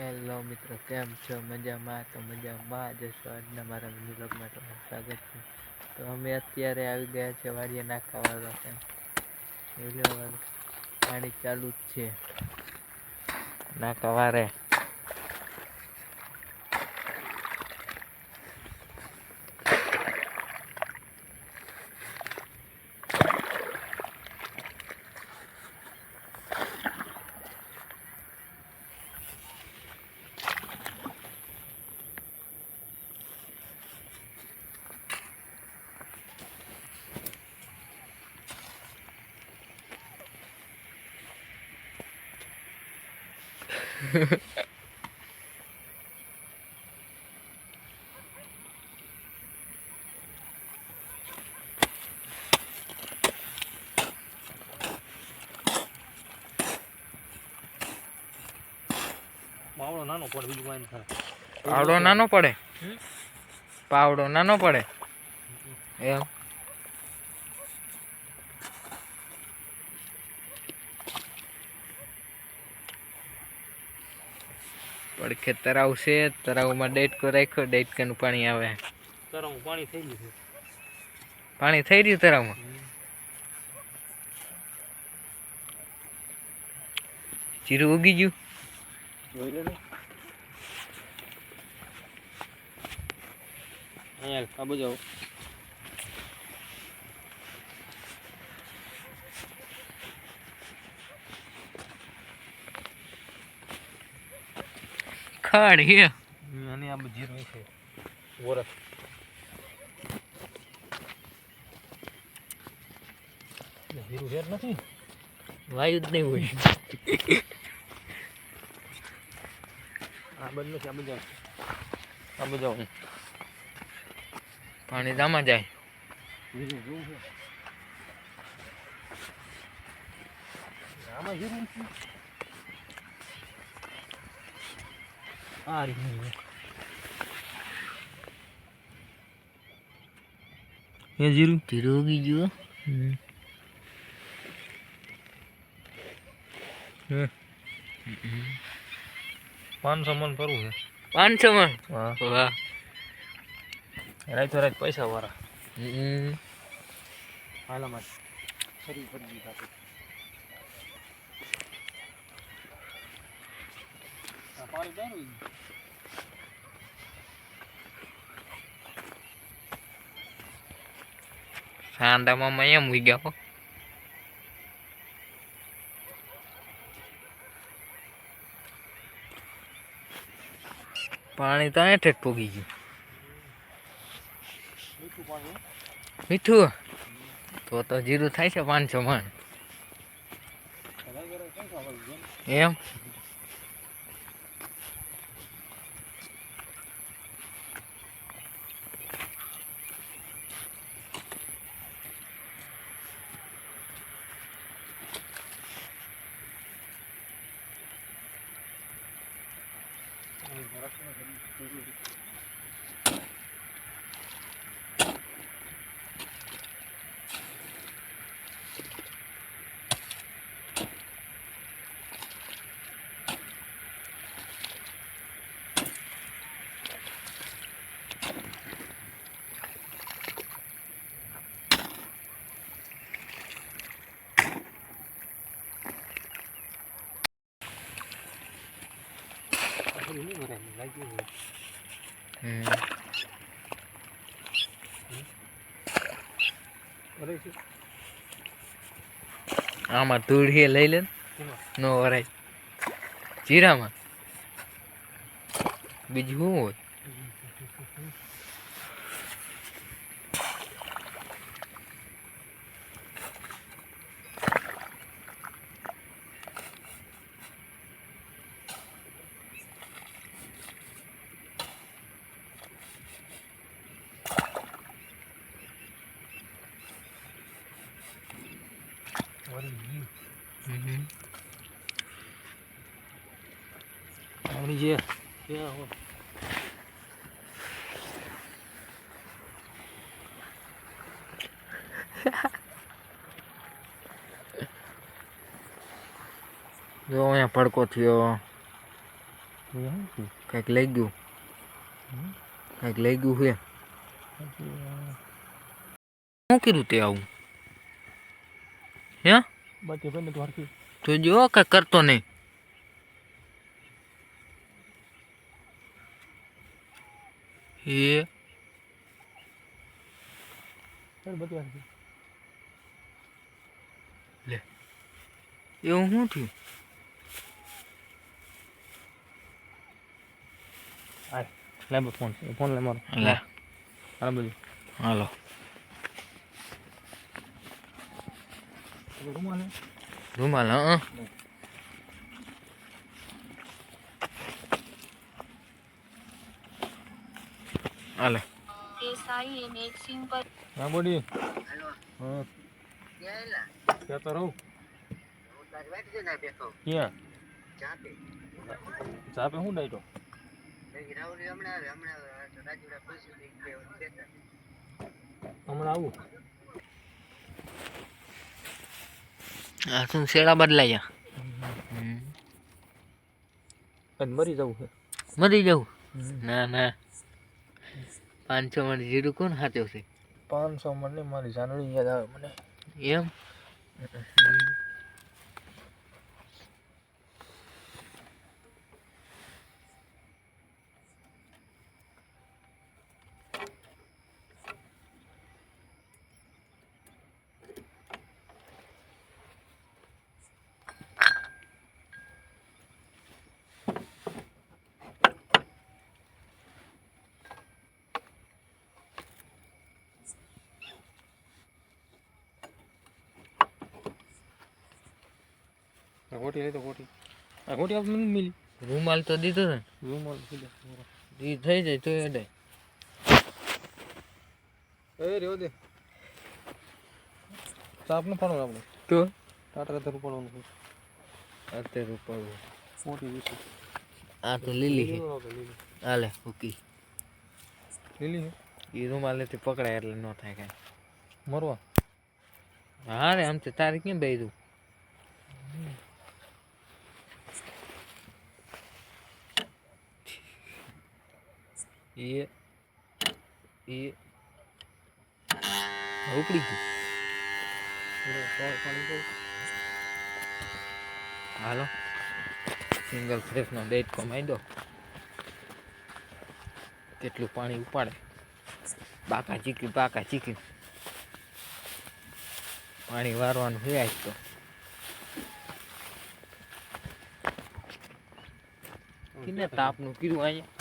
Hello મિત્રો, કેમ છો? મજામાં? તો મજામાં જશો આજના મારા વ્લોગમાં તમારું સ્વાગત છે. તો અમે અત્યારે આવી ગયા છે વાડીએ નાખા વાળવા છે પાણી ચાલુ જ છે. નાકા વારે માવડો નાનો પણ બીજું કાંઈ નથી પાવડો નાનો પડે પાવડો નાનો પડે એમ પડખે તરાવ છે તરાવમાં ડેટકો રાખ્યો ડેટકાનું પાણી આવે. તરંગ પાણી થઈ ગયું પાણી થઈ રહ્યું તરાવમાં જીરું ઉગી ગયું? આ બધો ખડ હે. અને આ બધું જીરું છે. વરસ. જીરું હેર નથી. વાયુ જ નહીં હોય. આ બધું નથી આ બધા. આ બધા પાણી દામાં જાય. આમાં જીરું આ રીતનું એ જીરું જીરું ઉગી ગયું હે પાંચસો મણ કરવું છે પાંચસો હા વાહ રાતો રાત પૈસા વાળા હમ. હાલામાં ફરી ફરી ખાતે ચાલુ સાંડામાં એમ ઉઈ ગયા પાણી તો જ પૂગી ગયું. મીઠું તો તો જીરું થાય છે પાંચસો મણ. એમ? બધું આમાં ધૂળ લઈ લે નો વરાય જીરામાં બીજું શું હોય આવડી જે જો અહીંયા પડકો થયો. કંઈક લઈ ગયું. કંઈક લઈ ગયું છે. શું કીધું તે આવું? હે? બાકી ભાઈ ને તો હરખી. તો જો કે કરતો નહીં. એ હરખી. એવું શું થયું? આ લે બસ ફોન. ફોન લે. લે બધું હાલો. રૂમાલ રૂમાલ હા હાલે હા બોડી હા ક્યાં તો રહું ક્યાં ચાપે શું ડાયટો હમણાં આવું આ શું શેડા બદલાયા. અને મરી જવું છે. મરી જવું? ના ના. પાંચસો મણ જીરું કોણ હાથે છે? પાંચસો ને મારી જાનડી યાદ આવે મને. એમ? ગોટી લઈ તો ગોટી. આ ગોટી આપણે નથી મિલી રૂમાલ તો દીધો ને. રૂમાલ એ થઈ જાય તો એડે એ રેવો દે. ચાપ ન પાડો આપણે. તો? ટાટા તો પડવાનું છે અત્યારે ઉપાડવું મોટી વિશે આ તો લીલી છે. હાલે ઓકી લીલી એ એ લેતી પકડાય એટલે ન થાય કાંઈ. મરવા? હા રે આમ તો તારે કેમ બેરું એ એ ઉપડી ગયું. હાલો. સિંગલ ફ્રેશનો બેટ કમાઈ દો કેટલું પાણી ઉપાડે. બાકા ચીકી બાકા ચીકી પાણી વારવાનું હોય આજ તો. કિને તાપનું કીધું અહીંયા?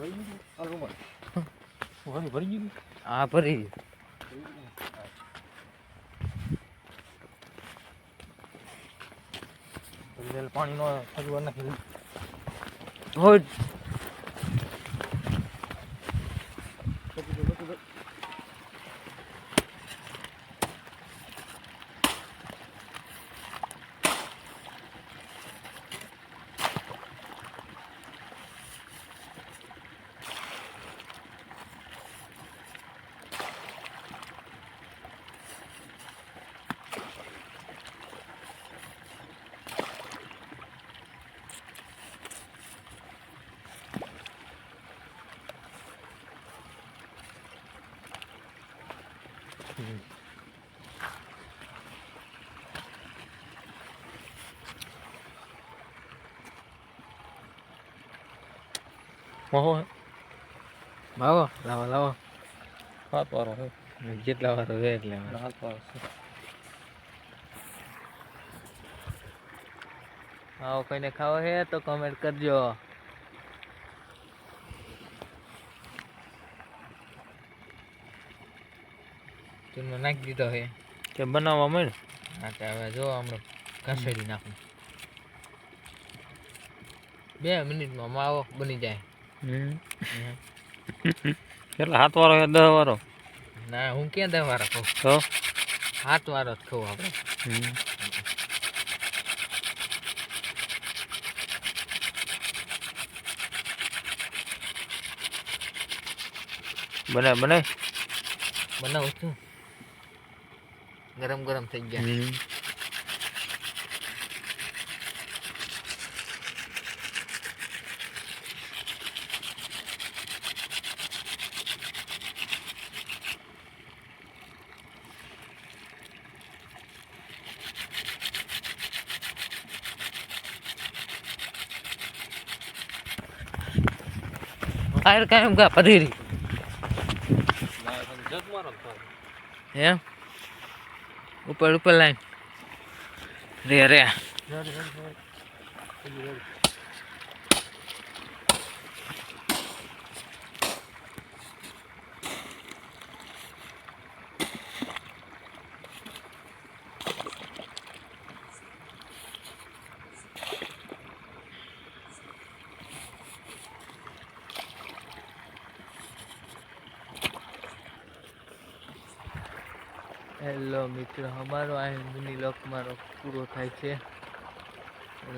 ભરી ભરી ગયું આ ભરી ભરી પાણી નો સગવડ નાખી હોય ઓહો માવો લાવો લાવો. હાથ વાળો હે જેટલા વાર હોય એટલે વાર. હાથ છે. આવો કોઈને ખાવો હે તો કમેન્ટ કરજો. ચૂનો નાખી દીધો હે કે બનાવવા મળે હા તો હવે જો હમણાં ઘસેડી નાખું. બે મિનિટમાં માવો બની જાય. કેટલા હાથ વાળો હે દહ વાળો ના હું ક્યાં દસ વાળો કહું? તો? હાથ વારો જ કહું આપણે. બનાય બનાય બનાવું. છું. ગરમ ગરમ થઈ ગયા. આયર કાયમ કા પધીરી. એમ ઉપર ઉપર લાઈન. રે રે. હેલો મિત્રો. અમારો આ મિની લોક મારો પૂરો થાય છે.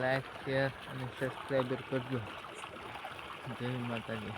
લાઈક શેર અને સબસ્ક્રાઈબર કરજો. જય માતાજી.